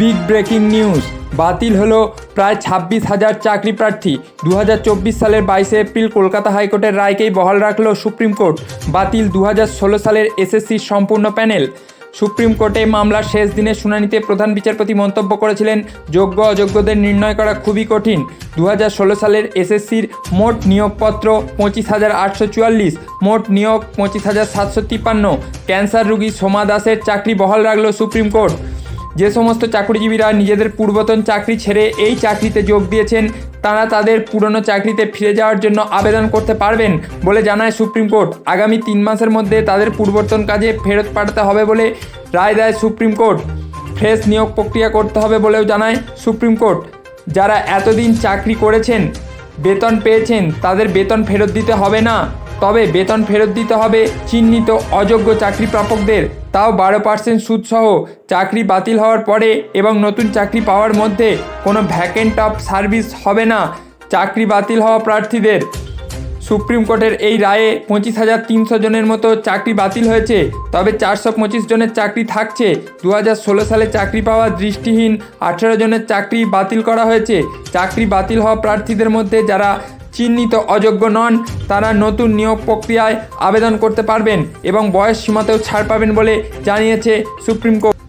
Big breaking news. বাতিল হলো প্রায় ছাব্বিশ হাজার চাকরি প্রার্থী। দু হাজার চব্বিশ সালের বাইশে এপ্রিল কলকাতা হাইকোর্টের রায়কেই বহাল রাখল সুপ্রিম কোর্ট। বাতিল দু হাজার ষোলো সালের এসএসসির সম্পূর্ণ প্যানেল। সুপ্রিম কোর্টে মামলার শেষ দিনের শুনানিতে প্রধান বিচারপতি মন্তব্য করেছিলেন, যোগ্য অযোগ্যদের নির্ণয় করা খুবই কঠিন। দু হাজার ষোলো সালের এসএসসির মোট নিয়োগপত্র পঁচিশ হাজার আটশো চুয়াল্লিশ, মোট নিয়োগ পঁচিশ হাজার সাতশো তিপ্পান্ন। ক্যান্সার রোগী সোমা দাসের চাকরি বহাল রাখল সুপ্রিম কোর্ট। যে সমস্ত চাকরিজীবীরা নিজেদের পূর্বতন চাকরি ছেড়ে এই চাকরিতে যোগ দিয়েছেন, তারা তাদের পুরনো চাকরিতে ফিরে যাওয়ার জন্য আবেদন করতে পারবেন বলে জানায় সুপ্রিম কোর্ট। আগামী তিন মাসের মধ্যে তাদের পূর্বতন কাজে ফেরত পাঠাতে হবে বলে রায় দেয় সুপ্রিম কোর্ট। ফ্রেশ নিয়োগ প্রক্রিয়া করতে হবে বলেও জানায় সুপ্রিম কোর্ট। যারা এতদিন চাকরি করেছেন, বেতন পেয়েছেন, তাদের বেতন ফেরত দিতে হবে না। তবে বেতন ফেরত দিতে হবে। চিহ্নিত অযোগ্য চাকরি প্রাপকদের তাও বারো পার্সেন্ট সুদসহ চাকরি বাতিল হওয়ার পরে এবং নতুন চাকরি পাওয়ার মধ্যে কোনো ভ্যাকেন্ট অফ সার্ভিস হবে না চাকরি বাতিল হওয়া প্রার্থীদের। সুপ্রিম কোর্টের এই রায়ে পঁচিশ হাজার তিনশো জনের মতো চাকরি বাতিল হয়েছে। তবে চারশো পঁচিশ জনের চাকরি থাকছে। দু ষোলো সালে চাকরি পাওয়া দৃষ্টিহীন আঠেরো জনের চাকরি বাতিল করা হয়েছে। চাকরি বাতিল হওয়া প্রার্থীদের মধ্যে যারা চিহ্নিত অযোগ্য নন, তারা নতুন নিয়োগ প্রক্রিয়ায় আবেদন করতে পারবেন এবং বয়স সীমাতেও ছাড় পাবেন বলে জানিয়েছে সুপ্রিম কোর্ট।